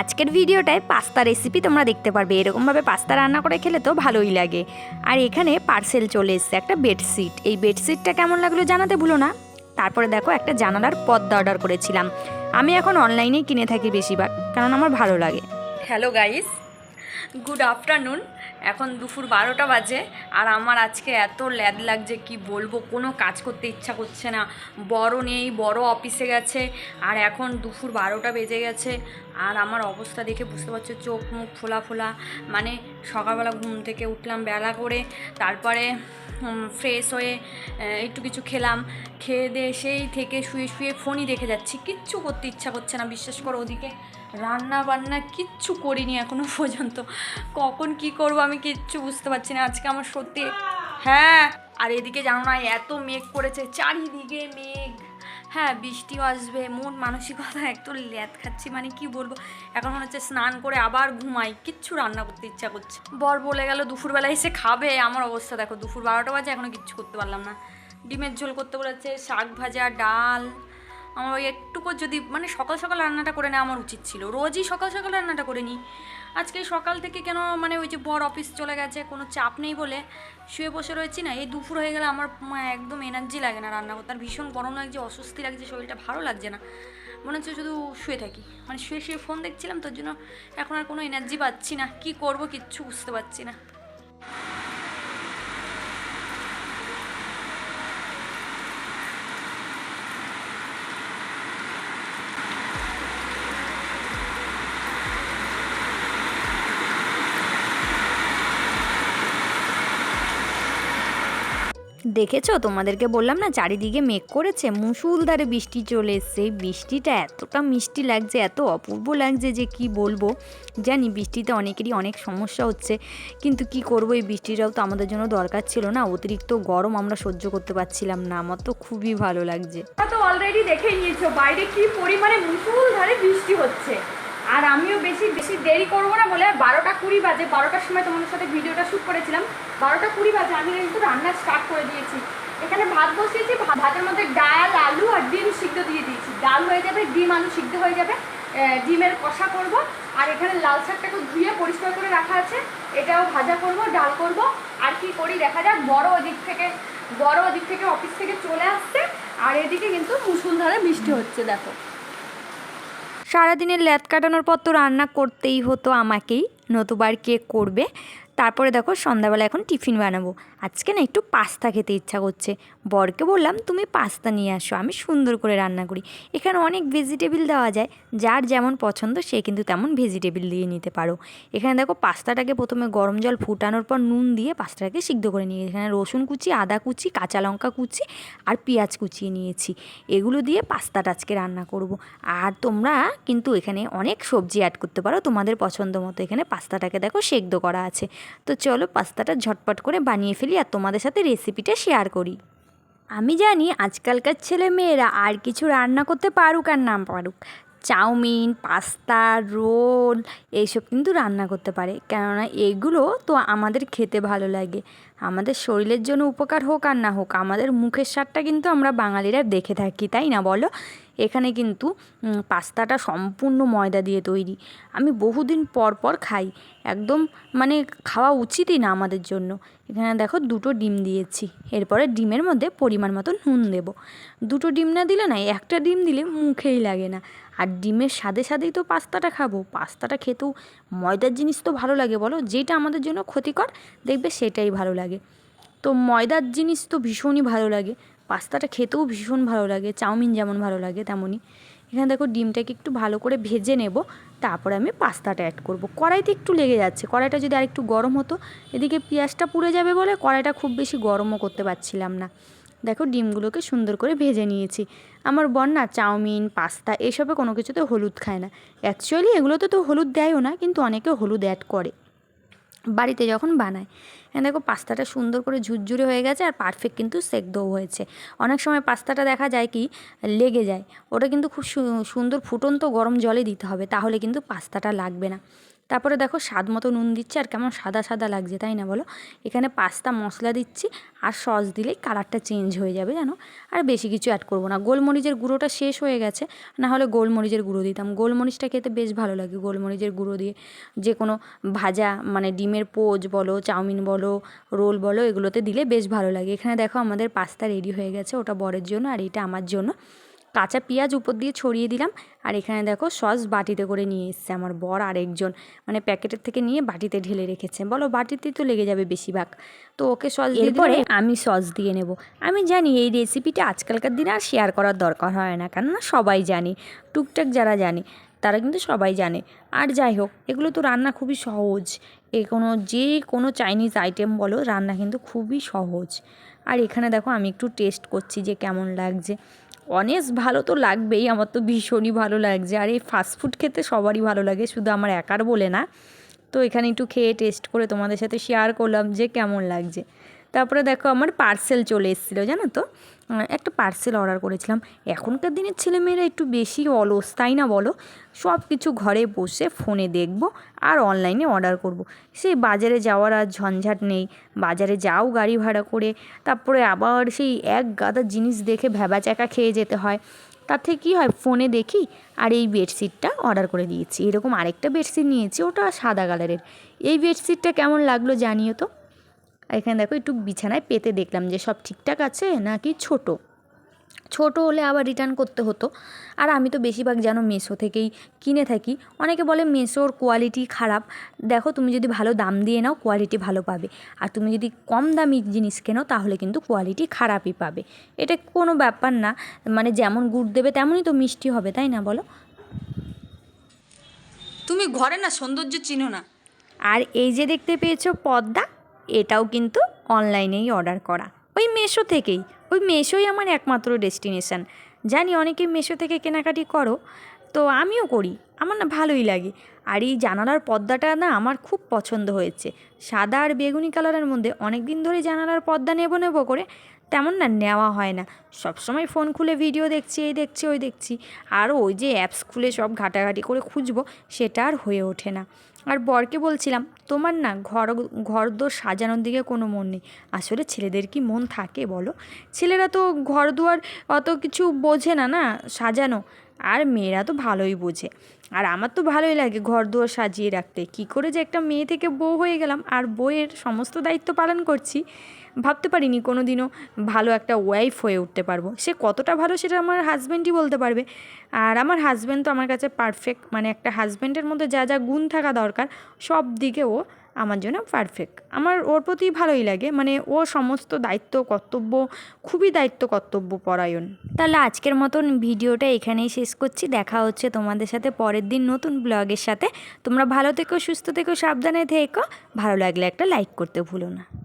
আজকের ভিডিওটায় pasta recipe তোমরা দেখতে পারবে। এরকমভাবে পাস্তা রান্না করে খেলে তো ভালোই লাগে। আর এখানে পার্সেল চলে এসছে একটা বেডশিট এই বেডশিটটা কেমন লাগল জানাতে ভুলো না। তারপরে দেখো একটা জানালার পদ্মা অর্ডার করেছিলাম। আমি এখন অনলাইনেই কিনে থাকি বেশিরভাগ, কারণ আমার ভালো লাগে। হ্যালো গাইস গুড আফটারনুন এখন দুপুর বারোটা বাজে আর আমার আজকে এত ল্যাদ লাগছে, কি বলব? কোনো কাজ করতে ইচ্ছা করছে না। বড় নেই, বড় অফিসে গেছে আর এখন দুপুর বারোটা বেজে গেছে আর আমার অবস্থা দেখে বুঝতে পারছ, চোখ মুখ ফোলা ফোলা। মানে সকালবেলা ঘুম থেকে উঠলাম বেলা করে, তারপরে ফ্রেশ হয়ে একটু কিছু খেলাম। খেয়ে দিয়ে সেই থেকে শুয়ে শুয়ে ফোনই দেখে যাচ্ছি। কিচ্ছু করতে ইচ্ছা করছে না, বিশ্বাস করো ওদিকে রান্না বান্না কিচ্ছু করিনি এখনও পর্যন্ত। কখন কি করব আমি কিচ্ছু বুঝতে পারছি না। আজকে আমার সত্যি হ্যাঁ আর এদিকে জানো না, এত মেঘ করেছে। চারিদিকে মেঘ। হ্যাঁ বৃষ্টিও আসবে, মন মানসিকতা একটু ল্যাদ খাচ্ছি মানে কি বলব? এখন মনে হচ্ছে স্নান করে আবার ঘুমাই, কিচ্ছু রান্না করতে ইচ্ছা করছে বর বলে গেল, দুপুরবেলা এসে খাবে। আমার অবস্থা দেখো, দুপুর বারোটা বাজে, এখনও কিচ্ছু করতে পারলাম না। ডিমের ঝোল করতে বলেছে, শাক ভাজা, ডাল। আমার ওই একটুকু যদি মানে সকাল সকাল রান্নাটা করে নেওয়া আমার উচিত ছিল। রোজই সকাল সকাল রান্নাটা করে নিই। আজকে সকাল থেকে কেন মানে ওই যে বর অফিস চলে গেছে, কোনো চাপ নেই বলে শুয়ে বসে রয়েছি না, এই দুপুর হয়ে গেলে আমার একদম এনার্জি লাগে না রান্না করতে, আর ভীষণ গরম লাগছে, অস্বস্তি লাগছে, শরীরটা ভালো লাগছে না। মনে হচ্ছে শুধু শুয়ে থাকি মানে শুয়ে শুয়ে ফোন দেখছিলাম, তোর জন্য এখন আর কোনো এনার্জি পাচ্ছি না, কি করব কিচ্ছু বুঝতে পারছি না। দেখেছ? তোমাদেরকে বললাম না, চারিদিকে মেঘ করেছে মুসুলধারে বৃষ্টি চলে এসছে। বৃষ্টিটা এতটা মিষ্টি লাগছে, এত অপূর্ব লাগছে যে কি বলব? জানি বৃষ্টিতে অনেকেরই অনেক সমস্যা হচ্ছে, কিন্তু কি করব? এই বৃষ্টিটাও তো আমাদের জন্য দরকার ছিল না, অতিরিক্ত গরম আমরা সহ্য করতে পারছিলাম না, আমার তো খুবই ভালো লাগছে। তো অলরেডি দেখে নিয়েছো, বাইরে কি পরিমাণে মুসুলধারে বৃষ্টি হচ্ছে। আর আমিও বেশি বেশি দেরি করব না বলে বারোটা কুড়ি বাজে, বারোটার সময় তোমাদের সাথে ভিডিওটা শ্যুট করেছিলাম। বারোটা কুড়ি বাজে, আমি কিন্তু রান্না স্টার্ট করে দিয়েছি। এখানে ভাত বসিয়েছি ভাতের মধ্যে ডাল, আলু আর ডিম সিদ্ধ দিয়ে দিয়েছি। ডাল হয়ে যাবে, ডিম, আলু সিদ্ধ হয়ে যাবে। ডিমের কষা করব। আর এখানে লাল শাকটাকে ধুয়ে পরিষ্কার করে রাখা আছে। এটাও ভাজা করব, ডাল করব। আর কি করি, দেখা যাক, বড় ওদিক থেকে, বড় ওদিক থেকে অফিস থেকে চলে আসছে। আর এদিকে কিন্তু মুসুলধারে বৃষ্টি হচ্ছে, দেখো। সারাদিনের ল্যাদ কাটানোর পর তো রান্না করতেই হতো আমাকেই। নতুবার কে করবে? তারপরে দেখো সন্ধ্যাবেলা এখন টিফিন বানাবো। আজকে না একটু পাস্তা খেতে ইচ্ছা করছে। বরকে বললাম, তুমি পাস্তা নিয়ে আসো, আমি সুন্দর করে রান্না করি। এখানে অনেক ভেজিটেবিল দেওয়া যায়, যার যেমন পছন্দ সে কিন্তু তেমন ভেজিটেবিল দিয়ে নিতে পারো। এখানে দেখো পাস্তাটাকে প্রথমে গরম জল ফুটানোর পর নুন দিয়ে পাস্তাটাকে সিদ্ধ করে নিয়ে এখানে রসুন কুচি, আদা কুচি, কাঁচা লঙ্কা কুচি আর পেঁয়াজ কুচিয়ে নিয়েছি। এগুলো দিয়ে পাস্তাটা আজকে রান্না করব। আর তোমরা কিন্তু এখানে অনেক সবজি অ্যাড করতে পারো তোমাদের পছন্দ মতো। এখানে পাস্তাটাকে দেখো সেদ্ধ করা আছে। তো চলো পাস্তাটা ঝটপট করে বানিয়ে ফেলি আর তোমাদের সাথে রেসিপিটা শেয়ার করি। আমি জানি আজকালকার ছেলে মেয়েরা আর কিছু রান্না করতে পারুক আর না পারুক, চাউমিন, পাস্তা, রোল এইসব কিন্তু রান্না করতে পারে। কেননা এগুলো তো আমাদের খেতে ভালো লাগে, আমাদের শরীরের জন্য উপকার হোক আর না হোক, আমাদের মুখের স্বাদটা কিন্তু আমরা বাঙালিরা দেখে থাকি, তাই না বলো? এখানে কিন্তু পাস্তাটা সম্পূর্ণ ময়দা দিয়ে তৈরি। আমি বহুদিন পর পর খাই। একদম মানে খাওয়া উচিতই না আমাদের জন্য। এখানে দেখো দুটো ডিম দিয়েছি। এরপরে ডিমের মধ্যে পরিমাণ মতো নুন দেবো। দুটো ডিম না দিলে না, একটা ডিম দিলে মুখেই লাগে না। আর ডিমের স্বাদে স্বাদেই তো পাস্তাটা খাব। পাস্তাটা খেতেও ময়দার জিনিস তো ভালো লাগে বলো। যেটা আমাদের জন্য ক্ষতিকর, দেখবে সেটাই ভালো লাগে। তো ময়দার জিনিস তো ভীষণই ভালো লাগে। পাস্তাটা খেতেও ভীষণ ভালো লাগে, চাউমিন যেমন ভালো লাগে তেমনই। এখানে দেখো ডিমটাকে একটু ভালো করে ভেজে নেব, তারপরে আমি পাস্তাটা অ্যাড করব। কড়াইতে একটু লেগে যাচ্ছে, কড়াইটা যদি আরেকটু গরম হতো, এদিকে পেঁয়াজটা পুড়ে যাবে বলে কড়াইটা খুব বেশি গরমও করতে পারছিলাম না। দেখো ডিমগুলোকে সুন্দর করে ভেজে নিয়েছি। আমার বর না চাউমিন, পাস্তা এসবে কোনো কিছুতে হলুদ খায় না। অ্যাকচুয়ালি এগুলোতে তো হলুদ দেয়ও না, কিন্তু অনেকে হলুদ অ্যাড করে। বাড়িতে যখন বানায়। এখানে দেখো পাস্তাটা সুন্দর করে ঝুরঝুরে হয়ে গেছে আর পারফেক্ট কিন্তু সেদ্ধও হয়েছে। অনেক সময় পাস্তাটা দেখা যায় কি, লেগে যায়। ওটা কিন্তু খুব সুন্দর ফুটন্ত গরম জলে দিতে হবে, তাহলে কিন্তু পাস্তাটা লাগবে না। তারপরে দেখো স্বাদ মতো নুন দিচ্ছে আর কেমন সাদা সাদা লাগছে, তাই না বলো? এখানে পাস্তা, মশলা দিচ্ছি আর সস দিলেই কালারটা চেঞ্জ হয়ে যাবে, জানো? আর বেশি কিছু অ্যাড করব না। গোলমরিচের গুঁড়োটা শেষ হয়ে গেছে, না হলে গোলমরিচের গুঁড়ো দিতাম। গোলমরিচটা খেতে বেশ ভালো লাগে, গোলমরিচের গুঁড়ো দিয়ে যে কোনো ভাজা মানে ডিমের পোজ বলো, চাউমিন বলো, রোল বলো, এগুলোতে দিলে বেশ ভালো লাগে। এখানে দেখো আমাদের পাস্তা রেডি হয়ে গেছে, ওটা বরের জন্য আর এটা আমার জন্য। কাঁচা পেঁয়াজ উপর দিয়ে ছড়িয়ে দিলাম। আর এখানে দেখো সস বাটিতে করে নিয়ে এসছে আমার বর আরেকজন মানে প্যাকেটের থেকে নিয়ে বাটিতে ঢেলে রেখেছে। বলো বাটিতেই তো লেগে যাবে বেশিরভাগ। তো ওকে সস দিয়ে পরে আমি সস দিয়ে নেব। আমি জানি এই রেসিপিটা আজকালকার দিনে আর শেয়ার করার দরকার হয় না। কেননা সবাই জানে, টুকটাক যারা জানে, তারা কিন্তু সবাই জানে। আর যাই হোক, এগুলো তো রান্না খুবই সহজ। এ কোনো, যে কোনো চাইনিজ আইটেম বলো, রান্না কিন্তু খুবই সহজ। আর এখানে দেখো আমি একটু টেস্ট করছি যে কেমন লাগছে। অনেস্ট ভালো তো লাগবেই, আমার তো ভীষণই ভালো লাগছে। আর এই ফাস্টফুড খেতে সবারই ভালো লাগে, শুধু আমার একার বলে না। তো এখানে একটু খেয়ে টেস্ট করে তোমাদের সাথে শেয়ার করলাম যে কেমন লাগছে। তারপরে দেখো আমার পার্সেল চলে এসেছিল, জানো তো? একটা পার্সেল অর্ডার করেছিলাম। এখনকার দিনের ছেলেমেয়েরা একটু বেশি অলস, তাই না বলো? সব কিছু ঘরে বসে ফোনে দেখব আর অনলাইনে অর্ডার করব। সেই বাজারে যাওয়ার আর ঝঞ্ঝাট নেই। বাজারে যাও গাড়ি ভাড়া করে, তারপরে আবার সেই এক গাদা জিনিস দেখে ভ্যাবাচ্যাকা খেয়ে যেতে হয়। থেকে কী হয়, ফোনে দেখি আর এই বেডশিটটা অর্ডার করে দিয়েছি। এরকম আরেকটা বেডশিট নিয়েছি, ওটা সাদা কালারের এই বেডশিটটা কেমন লাগল জানিও তো? এখানে দেখো একটু বিছানায় পেতে দেখলাম যে সব ঠিকঠাক আছে নাকি ছোট। ছোট হলে আবার রিটার্ন করতে হতো। আর আমি তো বেশিরভাগ যেন মেশো থেকেই কিনে থাকি। অনেকে বলে মেশোর কোয়ালিটি খারাপ। দেখো তুমি যদি ভালো দাম দিয়ে নাও কোয়ালিটি ভালো পাবে। আর তুমি যদি কম দামি জিনিস কেনো তাহলে কিন্তু কোয়ালিটি খারাপই পাবে। এটা কোনো ব্যাপার না। মানে যেমন গুড় দেবে তেমনই তো মিষ্টি হবে তাই না বলো? তুমি ঘরে না সৌন্দর্য চিনো না। আর এই যে দেখতে পেয়েছ পদ্মা এটাও কিন্তু অনলাইনেই অর্ডার করা। ওই মেশো থেকেই। ওই মেশোই আমার একমাত্র ডেস্টিনেশান। জানি অনেকে মেশো থেকে কেনাকাটি করো তো আমিও করি, আমার না ভালোই লাগে। আর এই জানালার পর্দাটা না আমার খুব পছন্দ হয়েছে। সাদা আর বেগুনি কালারের মধ্যে অনেক দিন ধরে জানালার পর্দা নেব নেব করে তেমন না নেওয়া হয় না। সবসময় ফোন খুলে ভিডিও দেখছি, এই দেখছি, ওই দেখছি। আর ওই যে অ্যাপস খুলে সব ঘাটাঘাটি করে খুঁজবো, সেটা আর হয়ে ওঠে না। আর বরকে বলছিলাম, তোমার না ঘর, ঘরদোর সাজানোর দিকে কোনো মন নেই। আসলে ছেলেদের কি মন থাকে বলো? ছেলেরা তো ঘর দুয়ার অত কিছু বোঝে না না, সাজানো। আর মেয়েরা তো ভালোই বোঝে। আর আমার তো ভালোই লাগে ঘর দুয়ার সাজিয়ে রাখতে। কী করে যে একটা মেয়ে থেকে বউ হয়ে গেলাম, আর বইয়ের সমস্ত দায়িত্ব পালন করছি, ভাবতে পারিনি কোনো দিনও ভালো একটা ওয়াইফ হয়ে উঠতে পারব। সে কতটা ভালো সেটা আমার হাজব্যান্ডই বলতে পারবে। আর আমার হাজব্যান্ড তো আমার কাছে পারফেক্ট মানে একটা হাজব্যান্ডের মধ্যে যা যা গুণ থাকা দরকার সব দিকে ও আমার জন্য পারফেক্ট আমার ওর প্রতি ভালোই লাগে। মানে ও সমস্ত দায়িত্ব, কর্তব্য, খুবই দায়িত্ব, কর্তব্য পরায়ণ। তাহলে আজকের মতন ভিডিওটা এখানেই শেষ করছি। দেখা হচ্ছে তোমাদের সাথে পরের দিন নতুন ব্লগের সাথে। তোমরা ভালো থেকো, সুস্থ থেকো, সাবধানে থেকো। ভালো লাগলে একটা লাইক করতে ভুলো না।